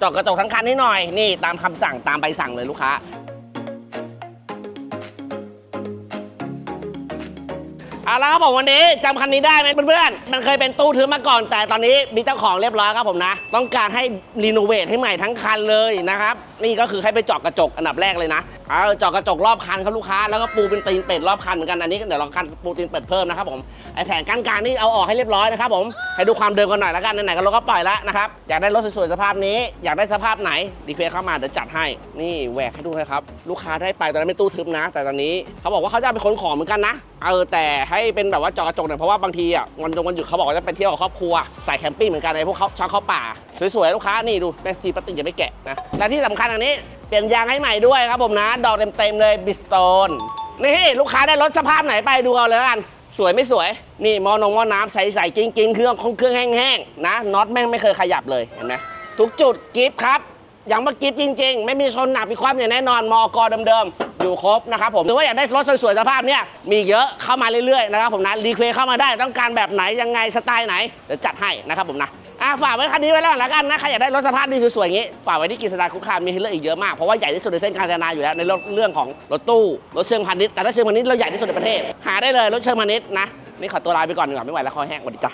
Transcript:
เจาะกระจกทั้งคันให้หน่อย นี่ตามคำสั่งตามใบสั่งเลยลูกค้า เอาละครับผมวันนี้จำคันนี้ได้ไหมเพื่อนๆ มันเคยเป็นตู้ทึบมาก่อน แต่ตอนนี้มีเจ้าของเรียบร้อยครับผมนะ ต้องการให้รีโนเวทให้ใหม่ทั้งคันเลยนะครับ นี่ก็คือให้ไปเจาะกระจกอันดับแรกเลยนะ เอาเจาะกระจกรอบคันครับลูกค้าแล้วก็ปูเป็นตีนเป็ดรอบคันเหมือนกันอันนี้เดี๋ยวเราคันปูตีนเป็ดเพิ่มนะครับผมไอแผงกั้นกลางนี่เอาออกให้เรียบร้อยนะครับผมให้ดูความเดิมกันหน่อยแล้วกันไหนๆก็รถก็ปล่อยแล้วนะครับอยากได้รถสวยๆสภาพนี้อยากได้สภาพไหนดีเควเข้ามาเดี๋ยวจัดให้นี่แหวกให้ดูนะครับลูกค้าได้ไปตอนนั้นเป็นตู้ทึบนะ แต่ตอนนี้เขาบอกว่าเขาจะไปขนของเหมือนกันนะเออแต่ให้เป็นแบบว่าเจอกระจกหน่อยเพราะว่าบางทีอะวันจงวันหยุดเขาบอกว่าจะไปเที่ยวกับครอบครัวใส่แคมปิ้งเหมือนกันไอพวกเขาชอบเขาป่าสวยๆลูกค้านี่ดูแม็กซีปติกอย่าไม่แกะนะและที่สำคัญอันนี้ เปลี่ยนยางให้ใหม่ด้วยครับผมนะ ดอกเต็มๆเลยบิสโตนนี่ลูกค้าได้รถสภาพไหนไปดูเอาเลยกันสวยไม่สวย นี่มอนงมอน้ำใสๆจริงๆเครื่องเครื่องแห้งๆนะน็อตแม่งไม่เคยขยับเลยเห็นไหมทุกจุดกิฟครับอย่างเมื่อกี้จริง ๆ ไม่มีชนหนักมีความอย่างแน่นอนมอกรเดิมๆ อยู่ครบนะครับผมหรือว่าอยากได้รถสวยๆสภาพเนี้ยมีเยอะเข้ามาเรื่อยๆนะครับผมนะรีเควสเข้ามาได้ต้องการแบบไหนยังไงสไตล์ไหนเดี๋ยวจัดให้นะครับผมนะ อะฝากไว้คันนี้ไว้แล้วนแล้วกันนะใครอยากได้รถสภาพดีสวยๆอย่างนี้ฝากไว้ที่กิจสดาคุกคามมีให้เลือกอีกเยอะมาก เพราะว่าใหญ่ที่สุดในเส้นการจนาอยู่แล้วในเรื่องของรถตู้รถเชิงพาณิชย์แต่ถ้าเชิงพาณิชย์เราใหญ่ที่สุดในประเทศ หาได้เลยรถเชิงพาณิชย์นะนี่ขอตัวลาไปก่อนดีกว่าไม่ไหวแล้วคอแห้งสวัสดีจ้ะ